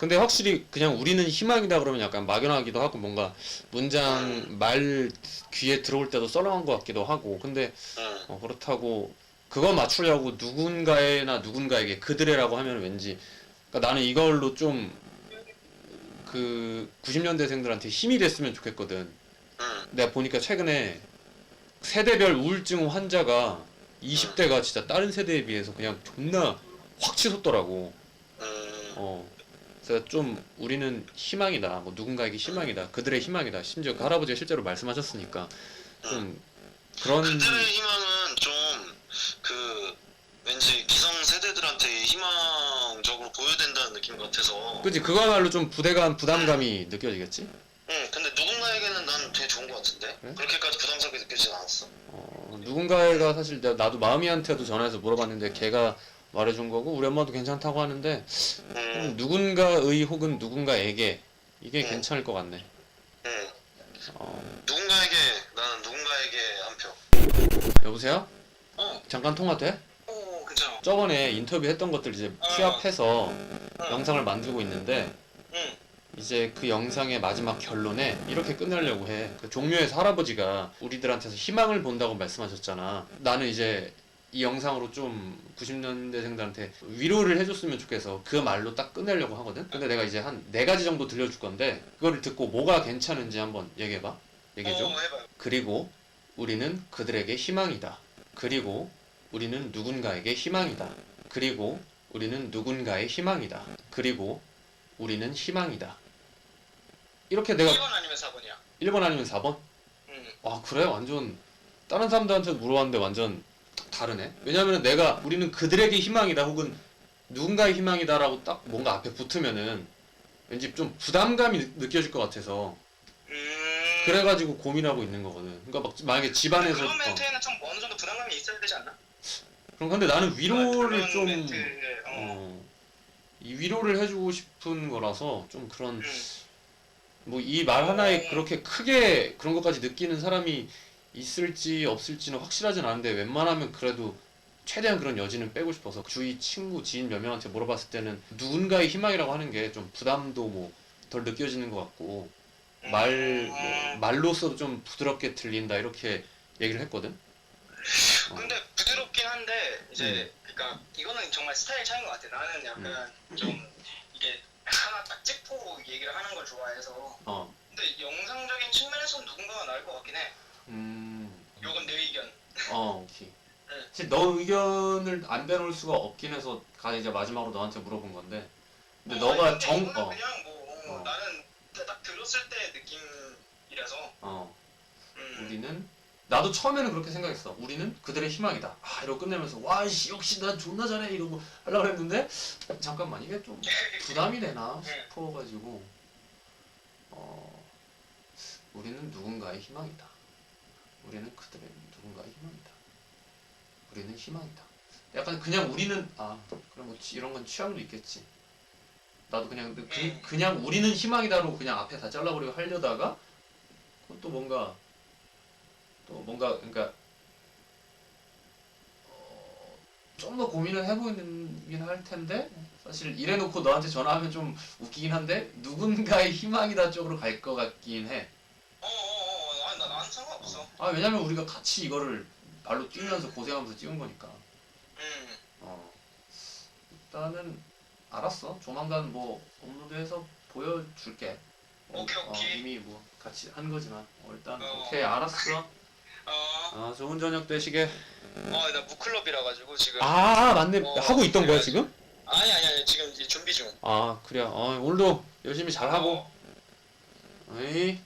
근데 확실히 그냥 우리는 희망이다 그러면 약간 막연하기도 하고 뭔가 문장 말 귀에 들어올 때도 썰렁한 것 같기도 하고 근데 응. 어, 그렇다고 그거 맞추려고 누군가에나 누군가에게 그들의라고 하면 왠지 그러니까 나는 이걸로 좀 그 90년대생들한테 힘이 됐으면 좋겠거든. 응. 내가 보니까 최근에 세대별 우울증 환자가 20대가 진짜 다른 세대에 비해서 그냥 존나 확 치솟더라고. 음. 어. 그래서 좀 우리는 희망이다. 뭐 누군가에게 희망이다. 그들의 희망이다. 심지어 그 할아버지가 실제로 말씀하셨으니까 좀 그런 그들의 희망은 좀 그 왠지 기성 세대들한테 희망적으로 보여야 된다는 느낌 같아서. 그지 그거야말로 좀 부대감 부담감이 느껴지겠지. 응. 근데 누군가에게는 난 되게 좋은 것 같은데. 그래? 그렇게까지 부담스럽게 느껴지진 않았어. 어, 누군가가 사실 나- 나도 마음이한테도 전화해서 물어봤는데 걔가 말해준 거고 우리 엄마도 괜찮다고 하는데 음, 음. 누군가의 혹은 누군가에게 이게 음. 괜찮을 것 같네. 응. 어, 누군가에게 나는 누군가에게 한 표. 여보세요? 어. 잠깐 통화 돼? 어 괜찮아. 저번에 인터뷰 했던 것들 이제 어. 취합해서 응. 영상을 만들고 있는데 응. 이제 그 영상의 마지막 결론에 이렇게 끝내려고 해. 그 종묘에서 할아버지가 우리들한테서 희망을 본다고 말씀하셨잖아. 나는 이제 이 영상으로 좀 90년대생들한테 위로를 해줬으면 좋겠어. 그 말로 딱 끝내려고 하거든. 근데 내가 이제 한 네 가지 정도 들려줄 건데 그거를 듣고 뭐가 괜찮은지 한번 얘기해봐. 얘기해줘. 어, 해봐요. 그리고 우리는 그들에게 희망이다. 그리고 우리는 누군가에게 희망이다. 그리고 우리는 누군가의 희망이다. 그리고 우리는 희망이다. 이렇게 내가 1번 아니면 4번이야. 1번 아니면 4번? 응. 아, 그래? 완전 다른 사람들한테 물어봤는데 완전 다르네. 왜냐면 내가 우리는 그들에게 희망이다 혹은 누군가의 희망이다라고 딱 뭔가 앞에 붙으면은 왠지 좀 부담감이 느- 느껴질 것 같아서 음. 그래가지고 고민하고 있는 거거든. 그러니까 막 만약에 집안에서 그런 어. 멘트에는 좀 어느 정도 부담감이 있어야 되지 않나? 그럼 근데 나는 위로를 그런 좀 멘트, 어. 어, 이 위로를 해주고 싶은 거라서 좀 그런 음. 뭐 이 말 하나에 그렇게 크게 그런 것까지 느끼는 사람이 있을지 없을지는 확실하진 않은데 웬만하면 그래도 최대한 그런 여지는 빼고 싶어서 주위 친구 지인 몇 명한테 물어봤을 때는 누군가의 희망이라고 하는 게 좀 부담도 뭐 덜 느껴지는 것 같고 말 뭐, 말로서도 좀 부드럽게 들린다 이렇게 얘기를 했거든. 어. 근데 부드럽긴 한데 이제 음. 그러니까 이거는 정말 스타일 차이인 것 같아. 나는 약간 좀 이게 하나 딱 짚고 얘기를 하는 걸 좋아해서. 어. 근데 영상적인 측면에서는 누군가가 나을 것 같긴 해. 음. 이건 내 의견. 어, 오케이. 응. 사실 너 의견을 안 내놓을 수가 없긴 해서 가 이제 마지막으로 너한테 물어본 건데. 근데 어, 너가 아니, 근데 정 이거는 어, 그냥 뭐 어. 나는 딱 들었을 때 느낌이라서. 어. 음. 우리는 나도 처음에는 그렇게 생각했어. 우리는 그들의 희망이다. 아, 이러고 끝내면서 와, 씨, 역시 난 존나 잘해 이러고 하려고 했는데 잠깐만 이게 좀 부담이 되나 싶어가지고 어, 우리는 누군가의 희망이다. 우리는 그들의 누군가의 희망이다. 우리는 희망이다. 약간 그냥 우리는 아 그럼 뭐 치- 이런 건 취향도 있겠지. 나도 그냥 그, 음. 그냥 우리는 희망이다로 그냥 앞에 다 잘라버리고 하려다가 또 뭔가 또 뭔가 그러니까 어, 좀더 고민을 해보긴 할 텐데 사실 이래놓고 너한테 전화하면 좀 웃기긴 한데 누군가의 희망이다 쪽으로 갈 것 같긴 해. 상관없어. 아 왜냐면 우리가 같이 이거를 발로 뛰면서 고생하면서 찍은 거니까. 음. 어. 일단은 알았어. 조만간 뭐 업로드해서 보여줄게. 어, 오케이, 어, 오케이. 이미 뭐 같이 한 거지만 어, 일단 어. 오케이 알았어. 어. 아 좋은 저녁 되시게. 어, 나 무클럽이라 가지고 지금. 아 맞네 어, 하고 있던 거야. 지금? 아니 아니 아니 지금 이제 준비 중. 아 그래. 어, 오늘도 열심히 잘 하고. 어. 어이.